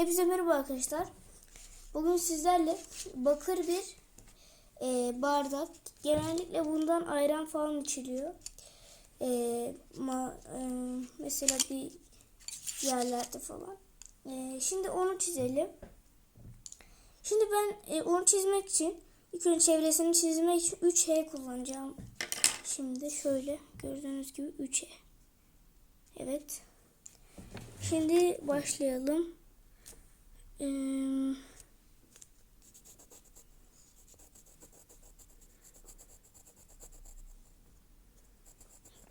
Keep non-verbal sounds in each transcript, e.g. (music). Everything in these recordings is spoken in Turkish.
Hepinize merhaba arkadaşlar. Bugün sizlerle bakır bir e, bardak. Genellikle bundan ayran falan içiliyor. E, ma, e, mesela bir yerlerde falan. E, şimdi onu çizelim. Şimdi ben e, onu çizmek için ilk önce çevresini çizmek için 3H kullanacağım. Şimdi şöyle gördüğünüz gibi 3H. Evet. Şimdi başlayalım. Ee,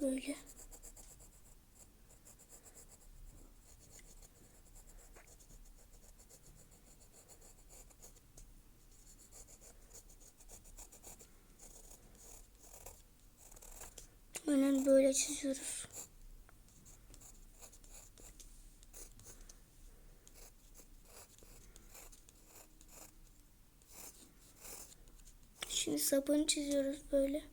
böyle. Aynen böyle çiziyoruz. Şimdi sapını çiziyoruz böyle.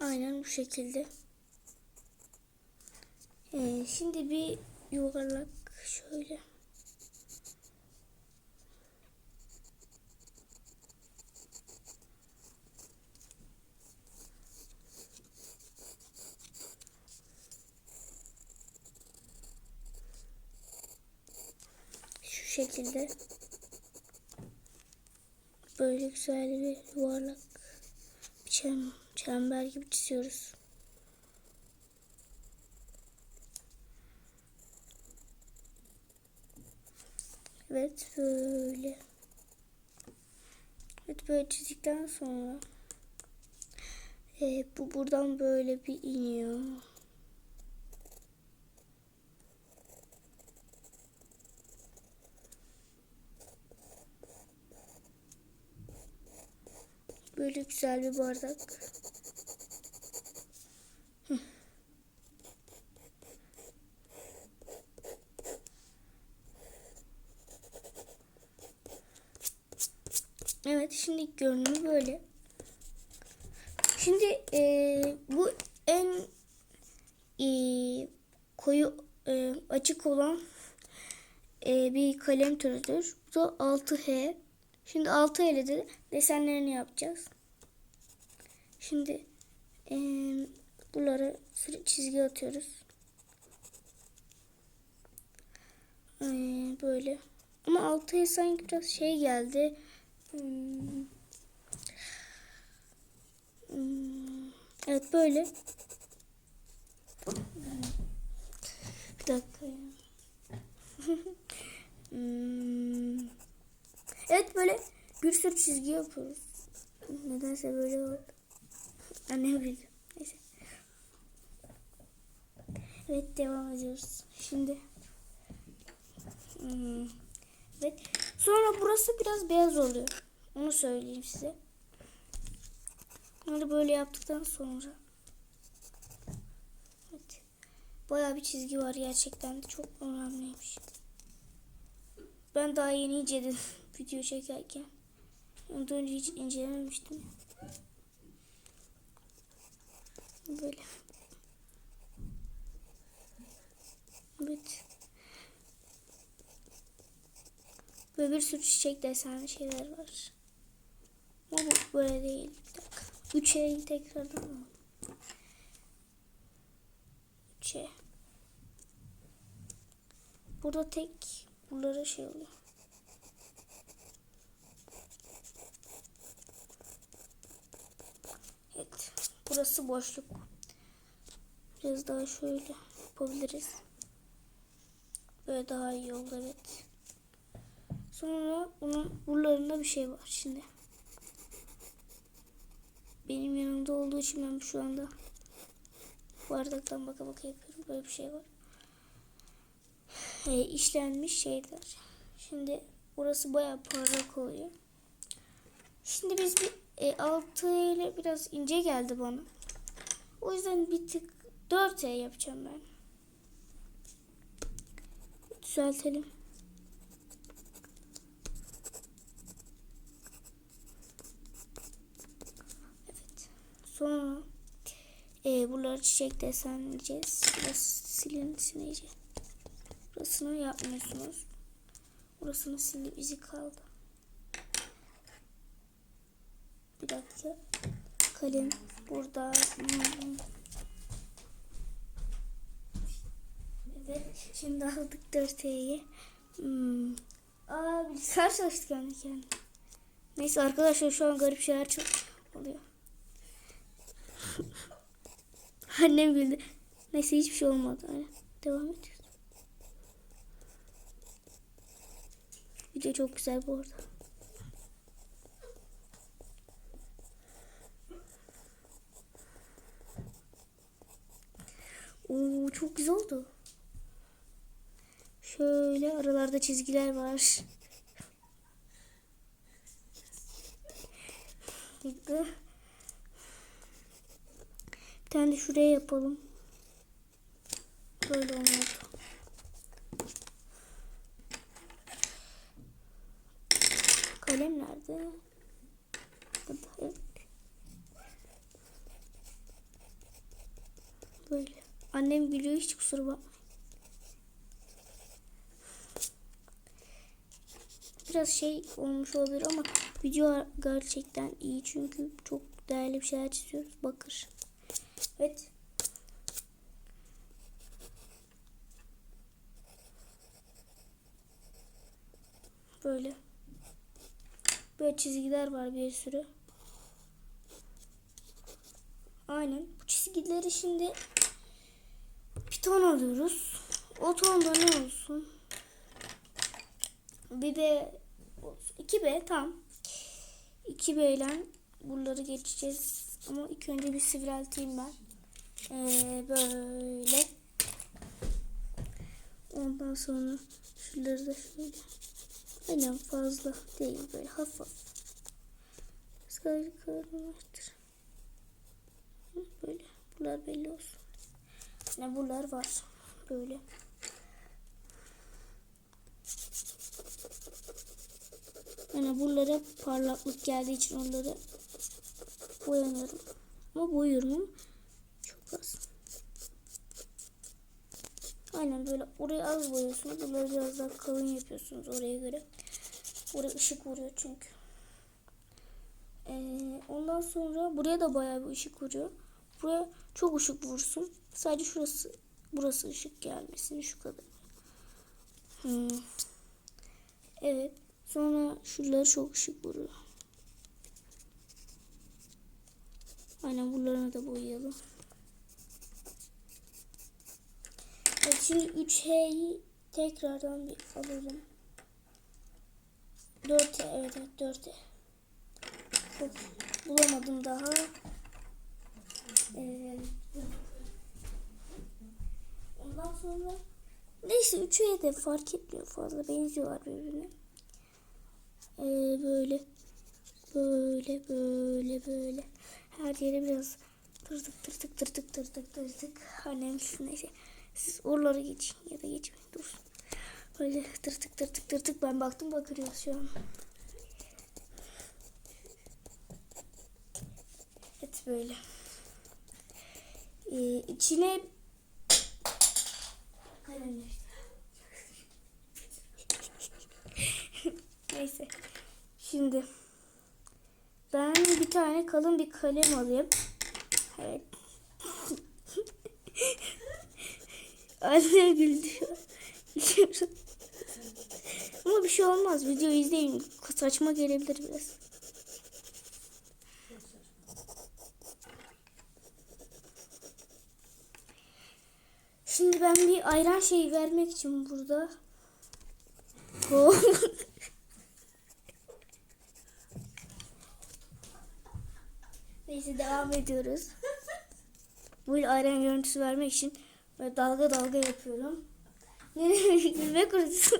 Aynen bu şekilde. Ee, şimdi bir yuvarlak şöyle. Şu şekilde. Böyle güzel bir yuvarlak bir çem- çember gibi çiziyoruz. Evet böyle. Evet böyle çizdikten sonra e, bu buradan böyle bir iniyor. Böyle güzel bir bardak. Evet şimdi görünümü böyle. Şimdi e, bu en e, koyu e, açık olan e, bir kalem türüdür. Bu da 6H. Şimdi 6H'le de desenlerini yapacağız. Şimdi e, buralara çizgi atıyoruz. E, böyle. Ama 6H sanki biraz şey geldi. Hmm. Hmm. Evet böyle. Bir dakika. (laughs) Evet böyle bir sürü çizgi yapıyoruz. Nedense böyle oldu. Annem bildi. Neyse. Evet devam ediyoruz. Şimdi. Hmm. Evet. Sonra burası biraz beyaz oluyor. Onu söyleyeyim size. Onu böyle yaptıktan sonra. Evet. Bayağı bir çizgi var gerçekten de çok önemliymiş. Ben daha yeni inceledim (laughs) video çekerken. Ondan önce hiç incelememiştim. Böyle. Evet. Böyle bir sürü çiçek desenli şeyler var. Ama bu böyle değil. Bir dakika. Üçe tekrardan alalım. Üçe. Burada tek buralara şey oluyor. Evet. Burası boşluk. Biraz daha şöyle yapabiliriz. Böyle daha iyi oldu evet. Sonra bunun buralarında bir şey var şimdi. Benim yanımda olduğu için ben şu anda bardaktan baka baka yapıyorum. Böyle bir şey var. E, işlenmiş şeyler. Şimdi burası bayağı parlak oluyor. Şimdi biz bir e, 6 ile biraz ince geldi bana. O yüzden bir tık 4 E yapacağım ben. düzeltelim. Evet. Sonra e, buraları çiçek desenleyeceğiz. Burası silinsin iyice. Burasını yapmıyorsunuz. Burasını silip izi kaldı. Bir dakika. Kalem burada. Hmm. Evet. Şimdi aldık 4T'yi. Hmm. Aa bilgisayar çalıştı kendi kendine. Neyse arkadaşlar şu an garip şeyler çok oluyor. (laughs) Annem güldü. Neyse hiçbir şey olmadı. Aynen. Devam ediyoruz. Video çok güzel bu arada. Çok güzel oldu. Şöyle aralarda çizgiler var. Gitti. Bir tane de şuraya yapalım. Böyle olmadı. Kalem nerede? Burada. Böyle. Annem gülüyor hiç kusura bakma. Biraz şey olmuş olabilir ama video gerçekten iyi çünkü çok değerli bir şeyler çiziyoruz. Bakır. Evet. Böyle. Böyle çizgiler var bir sürü. Aynen. Bu çizgileri şimdi bir ton alıyoruz. O ton da ne olsun? Bir B olsun. 2B tam. 2B ile buraları geçeceğiz. Ama ilk önce bir sivrelteyim ben. Ee, böyle. Ondan sonra şunları da şöyle. Aynen fazla değil böyle hafif. Sadece kalınlaştır. Böyle. Bunlar belli olsun. Ne buralar var. Böyle. Yani buralara parlaklık geldiği için onları boyamıyorum. Ama boyuyorum çok az. Aynen böyle oraya az boyuyorsunuz. Buraları biraz daha kalın yapıyorsunuz oraya göre. Oraya ışık vuruyor çünkü. Ee, ondan sonra buraya da bayağı bir ışık vuruyor. Buraya çok ışık vursun. Sadece şurası burası ışık gelmesin şu kadar. Hmm. Evet. Sonra şuraları çok ışık vuruyor. Aynen buralarına da boyayalım. Evet şimdi 3H'yi tekrardan bir alalım. 4 evet evet 4 Çok bulamadım daha. Ee, ondan sonra neyse 3'e de fark etmiyor fazla benziyorlar birbirine. Ee, böyle böyle böyle böyle. Her yere biraz tırtık tırtık tırtık tırtık tırtık. Annem neyse siz oralara geçin ya da geçmeyin dur. Böyle tırtık tırtık tırtık ben baktım bakıyoruz şu an. Evet böyle ee, içine neyse Şimdi ben bir tane kalın bir kalem alayım. Evet. (laughs) Anne güldü. (laughs) Ama bir şey olmaz. Video izleyin. Saçma gelebilir biraz. Şimdi ben bir ayran şeyi vermek için burada. Bu. Neyse devam ediyoruz. Bu ayran görüntüsü vermek için böyle dalga dalga yapıyorum. Gülme kurusu.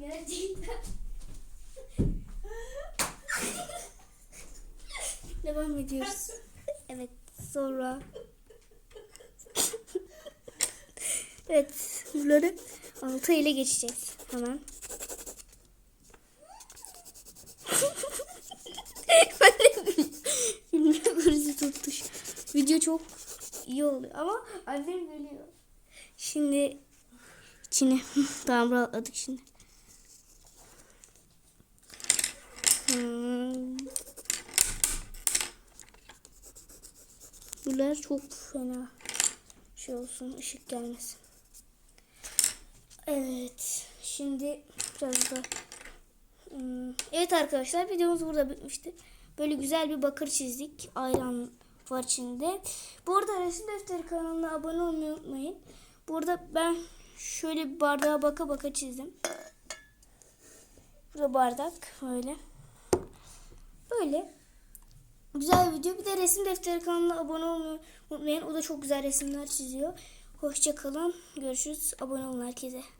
Gerçekten. devam ediyoruz. Evet sonra. Evet bunları 6 ile geçeceğiz hemen. (laughs) ben de tuttu. şu- Video çok iyi oluyor ama annem gülüyor. Şimdi içine (laughs) tamam rahatladık şimdi. Hmm. Bunlar çok fena şey olsun ışık gelmesin. Evet. Şimdi biraz da Hmm, Evet arkadaşlar videomuz burada bitmiştir. Böyle güzel bir bakır çizdik. Ayran var içinde. Bu arada resim defteri kanalına abone olmayı unutmayın. Burada ben şöyle bir bardağa baka baka çizdim. Burada bardak böyle. Böyle. Güzel bir video. Bir de resim defteri kanalına abone olmayı unutmayın. O da çok güzel resimler çiziyor. Hoşça kalın. Görüşürüz. Abone olun herkese.